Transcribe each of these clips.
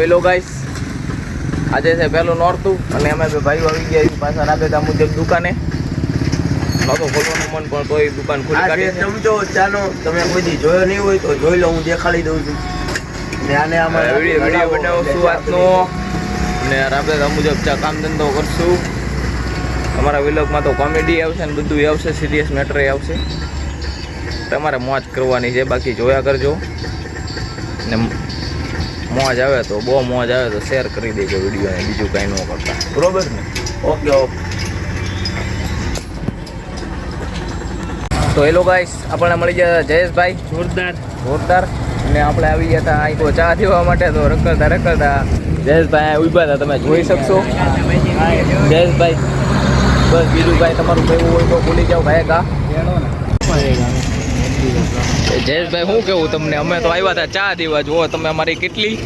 Hello guys આજે છે પહેલું નોરતું અને અમે બે ભાઈઓ આવી ગયા પાછા રાબેતા મુજબ દુકાને. નતો ખોલવાનું મન પણ તોય દુકાન ખુલી કાઢી સમજો ચાનો તમે કોઈ જોયો નહીં હોય તો જોઈ લો હું દેખાડી દઉં છું. ને આને આમાં વીડિયો બનાવશું આજનો ને રાબેતા મુજબ ચા કામ ધંધો કરશું. અમારા વિલોગમાં તો કોમેડી આવશે ને બધું આવશે સિરિયસ મેટર આવશે. તમારે મોજ કરવાની છે બાકી જોયા કરજો. ને મોજ આવે તો બહુ મોજ આવે તો શેર કરી દેજો વિડીયોને બીજું કાંઈ ન કરતા. બરોબર ને? Okay okay. તો હેલો ગાઈસ આપણે મળી ગયા જયેશભાઈ. જોરદાર. જોરદાર. અને આપણે આવી ગયા હતા અહીં તો ચા દેવા માટે તો રખડતા રખડતા જયેશભાઈ ઊભા હતા તમે જોઈ શકશો. જયેશભાઈ બસ બીજું ભાઈ તમારું કહેવું હોય તો ભૂલી જાઓ ભાઈ કા? જયેશભાઈ શું કેવું તમને? અમે તો આવ્યા હતા ચા દેવા. જુઓ તમે અમારી કેટલી?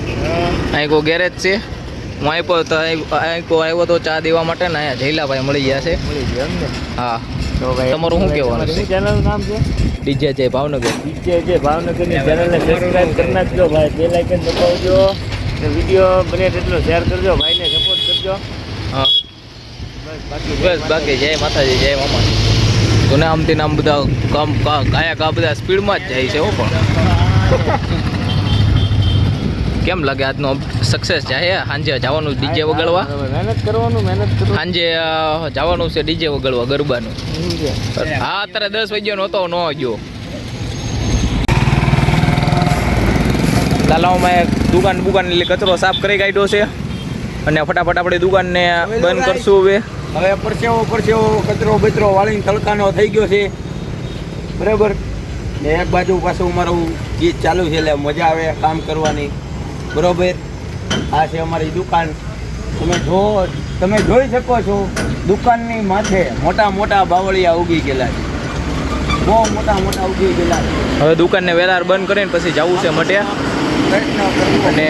અહીં કોઈ ગેરેજ છે? હું આપ્યો તો અહીં કો આવ્યો તો ચા દેવા માટે ને અહીંયા જયલાભાઈ મળી ગયા છે. હા. તમારું શું કહેવાનું છે? ચેનલનું નામ છે? ડીજે જય ભાવનગર. ડીજે જે ભાવનગરની ચેનલને સબસ્ક્રાઇબ કરી નાખજો ભાઈ. બે લાઇકન દબાવજો ને વીડિયો બને તેટલો શેર કરજો. ભાઈને સપોર્ટ કરજો. હા. બસ બાકી જય માતાજી જય મામા. તો ને આમથી આમ બધા કામ કા- ગાયક બધા સ્પીડમાં જ જાય છે હો પણ. કેમ લાગે આજનો સક્સેસ જાય સાંજે જવાનું ડીજે વગાડવા? મહેનત કરવાનું મહેનત સાંજે જવાનું છે ડીજે વગાડવા ગરબાનું. હા અત્યારે દસ વાગ્યાનો હતો ન ગયો. લાલાઓમાં એક દુકાન બુકાન એટલે કચરો સાફ કરી કાઢ્યો છે. અને ફટાફટ આપણે દુકાનને બંધ કરશું હવે. હવે પરસેવો પરસેવો કચરો બચરો વાળીને તડકાનો થઈ ગયો છે. બરાબર? ને એક બાજુ પાછું મારું ગીત ચાલુ છે એટલે મજા આવે કામ કરવાની. બરોબર? આ છે અમારી દુકાન. તમે જો તમે જોઈ શકો છો દુકાનની માથે મોટા મોટા બાવળિયા ઉગી ગયેલા છે. બહુ મોટા મોટા ઉગી ગયેલા છે. હવે દુકાનને વેલાર બંધ કરીને પછી જવું છે મટ્યા અને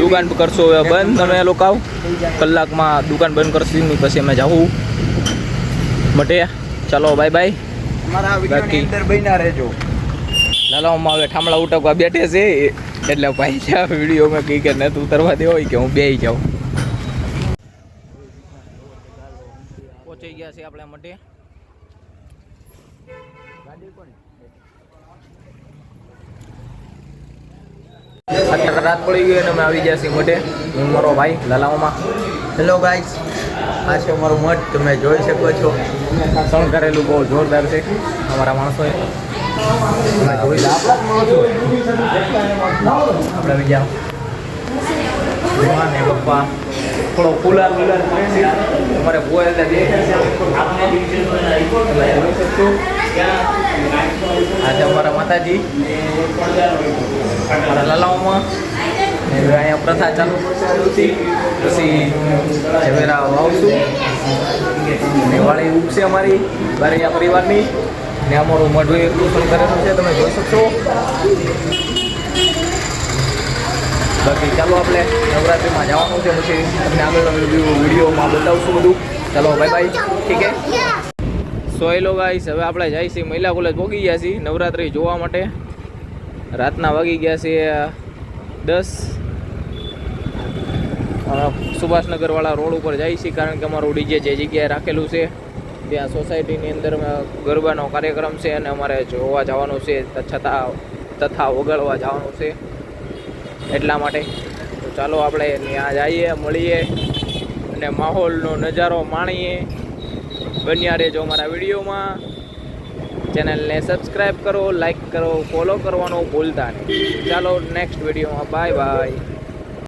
દુકાન કરશો હવે બંધ તમે લોકો આવ. કલાકમાં દુકાન બંધ કરશું ને પછી અમે જાઉં. મટે ચાલો બાય બાય બાકી- લાલાઓમાં હવે ઠામડા ઉટકવા બેઠે છે. એટલે ભાઈ છે વીડિયો મેં કહી કે નથી ઉતરવા દેવો કે હું બે જાઉં. પહોંચી ગયા છે આપણે મટે અત્યારે રાત પડી ગઈ અને અમે આવી ગયા છીએ મટે હું મારો ભાઈ લલાઓમાં હેલો ગાઈસ આ છે અમારું મઠ તમે જોઈ શકો છો. શણગારેલું બહુ જોરદાર છે. અમારા માણસોએ. આપણે બીજા ભગવાન ને પપ્પા. થોડો ફુલાર કરે અમારે બોલ એટલે દેખે છે જોઈ શકશો. આજે અમારા માતાજી, અમારા લલાવમાં અહીંયા પ્રથા ચાલુ કરશે પછી ઝવેરા વાવશું દિવાળી વાળી ઉગશે અમારી બારૈયા પરિવારની. ને અમારું મઢું એટલું પણ કરેલું છે, તમે જોઈ શકશો. બાકી ચાલો આપણે નવરાત્રિમાં જવાનું છે, પછી તમને આગળનો વીડિયો વિડીયોમાં બતાવશું બધું. ચાલો બાય બાય ઠીક હે સો હેલો ગાઈસ હવે આપણે જાય છીએ મહિલા કોલેજ પહોંચી ગયા છીએ નવરાત્રિ જોવા માટે. રાતના વાગી ગયા છે દસ. સુભાષનગરવાળા રોડ ઉપર જાય છીએ કારણ કે અમારું ડીજે જે જગ્યાએ રાખેલું છે, ત્યાં સોસાયટીની અંદર ગરબાનો કાર્યક્રમ છે અને અમારે જોવા જવાનું છે છતાં, તથા વગાડવા જવાનું છે. એટલા માટે તો ચાલો આપણે ત્યાં જઈએ, મળીએ અને માહોલનો નજારો માણીએ. બન્યા રહેજો અમારા વિડીયોમાં. ચેનલને સબસ્ક્રાઈબ કરો લાઈક કરો, ફોલો કરવાનું ભૂલતા નહીં. ચાલો, નેક્સ્ટ વિડીયોમાં. Bye bye.